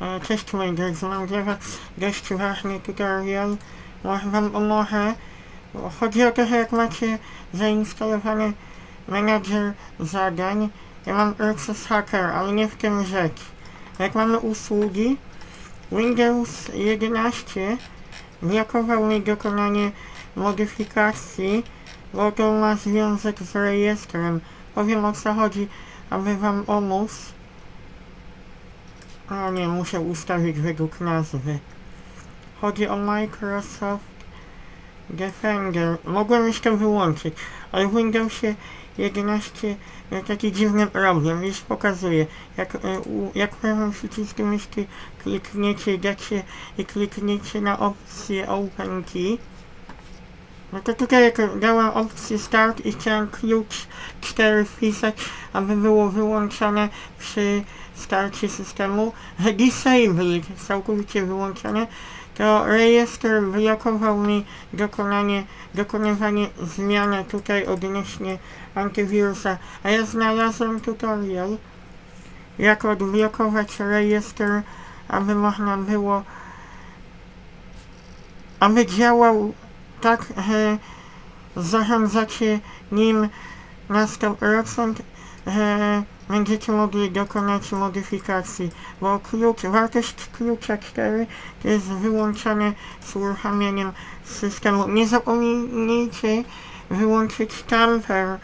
E, Cześć moi drodzy, mam dla was dość ważny tutorial. Może wam pomoże. Chodzi o to, że jak macie zainstalowany menadżer zadań, ja mam Access Hacker, ale nie w tym rzecz. Jak mamy usługi, Windows 11 blokował mi dokonanie modyfikacji, bo to ma związek z rejestrem. Powiem o co chodzi, aby wam pomóc. O nie, muszę ustawić według nazwy. Chodzi o Microsoft Defender. Mogłem już to wyłączyć, ale w Windowsie 11 miał taki dziwny problem. Już pokazuję. Jak, e, jak prawym przyciskiem myszki klikniecie, dacie i klikniecie na opcję Open Key, no to tutaj dałem opcję Start i chciałem klucz 4 wpisać, aby było wyłączone przy starcie systemu, Disabled, całkowicie wyłączone, to rejestr blokował mi dokonanie, dokonywanie zmiany tutaj odnośnie antywirusa, a ja znalazłem tutorial, jak odblokować rejestr, aby można było, aby działał tak, że zarządzacie nim na 100%, że będziecie mogli dokonać modyfikacji, bo klucz, wartość klucza 4 to jest wyłączone z uruchamianiem systemu. Nie zapomnijcie wyłączyć tamper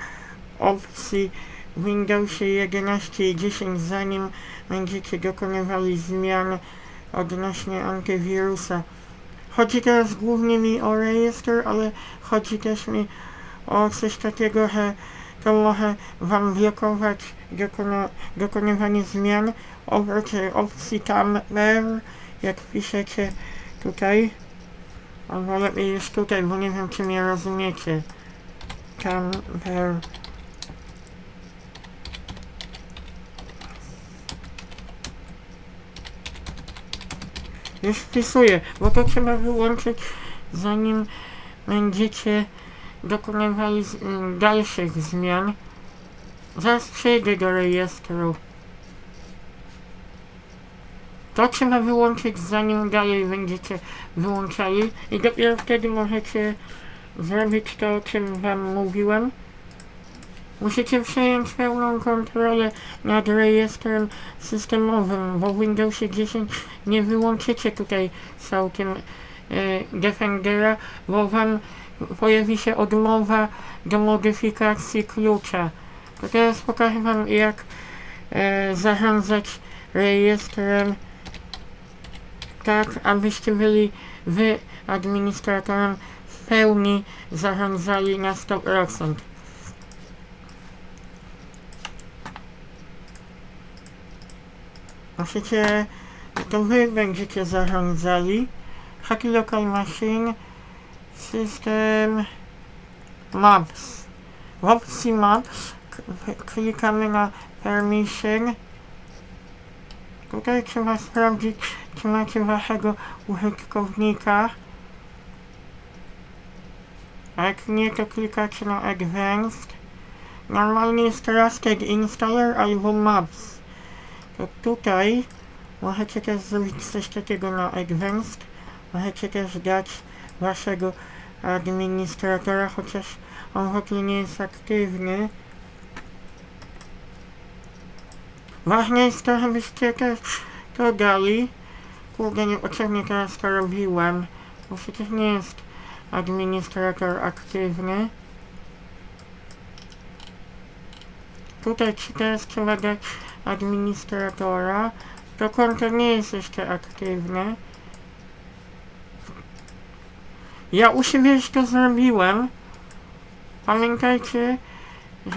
opcji w Windowsie 11 i 10 zanim będziecie dokonywali zmian odnośnie antywirusa. Chodzi teraz głównie mi o rejestr, ale chodzi też mi o coś takiego, że to może Wam blokować dokona, dokonywanie zmian oprócz opcji Tamper, jak piszecie tutaj. Albo lepiej już tutaj, bo nie wiem czy mnie rozumiecie. Tamper. Już wpisuję, bo to trzeba wyłączyć zanim będziecie dokonywali dalszych zmian. Zaraz przejdę do rejestru. To trzeba wyłączyć zanim dalej będziecie wyłączali i dopiero wtedy możecie zrobić to, o czym wam mówiłem. Musicie przejąć pełną kontrolę nad rejestrem systemowym, bo w Windowsie 10 nie wyłączycie tutaj całkiem e, Defendera, bo wam pojawi się odmowa do modyfikacji klucza. To teraz pokażę wam jak e, zarządzać rejestrem tak, abyście byli wy administratorem w pełni zarządzali na 100%. Musicie, to wy będziecie zarządzali. Hacky Local Machine, System Maps. W opcji Maps klikamy na Permission. Tutaj trzeba sprawdzić, czy macie waszego użytkownika. A jak nie, to klikacie na Advanced. Normalnie jest Trusted Installer albo Maps. To tutaj możecie też zrobić coś takiego na Advanced. Możecie też dać waszego administratora, chociaż on w ogóle nie jest aktywny. Ważne jest to, żebyście też to dali. Kurde, niepotrzebnie teraz to robiłem, bo przecież nie jest administrator aktywny. Tutaj teraz trzeba dać administratora. To konto nie jest jeszcze aktywne. Ja u siebie już to zrobiłem. Pamiętajcie,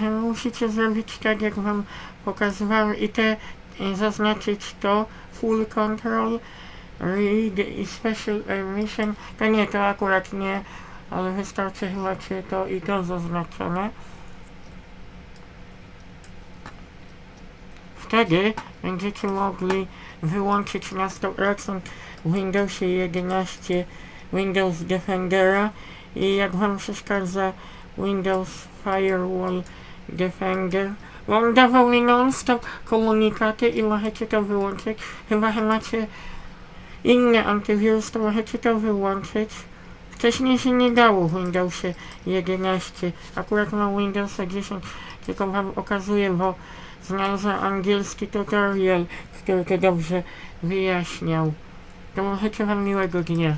że musicie zrobić tak jak wam pokazywałem i te i zaznaczyć to full control read i special permission to nie, to akurat nie ale wystarczy chyba czy to i to zaznaczone wtedy będziecie mogli wyłączyć na 100% w Windowsie 11 Windows Defendera i jak wam przeszkadza Windows Firewall Defender on dawał mi non-stop komunikaty i możecie to wyłączyć. Chyba, że macie inny antywirus, to możecie to wyłączyć. Wcześniej się nie dało w Windowsie 11. Akurat mam Windowsa 10, tylko wam okazuję, bo znalazłem angielski tutorial, który to dobrze wyjaśniał. To możecie wam miłego dnia.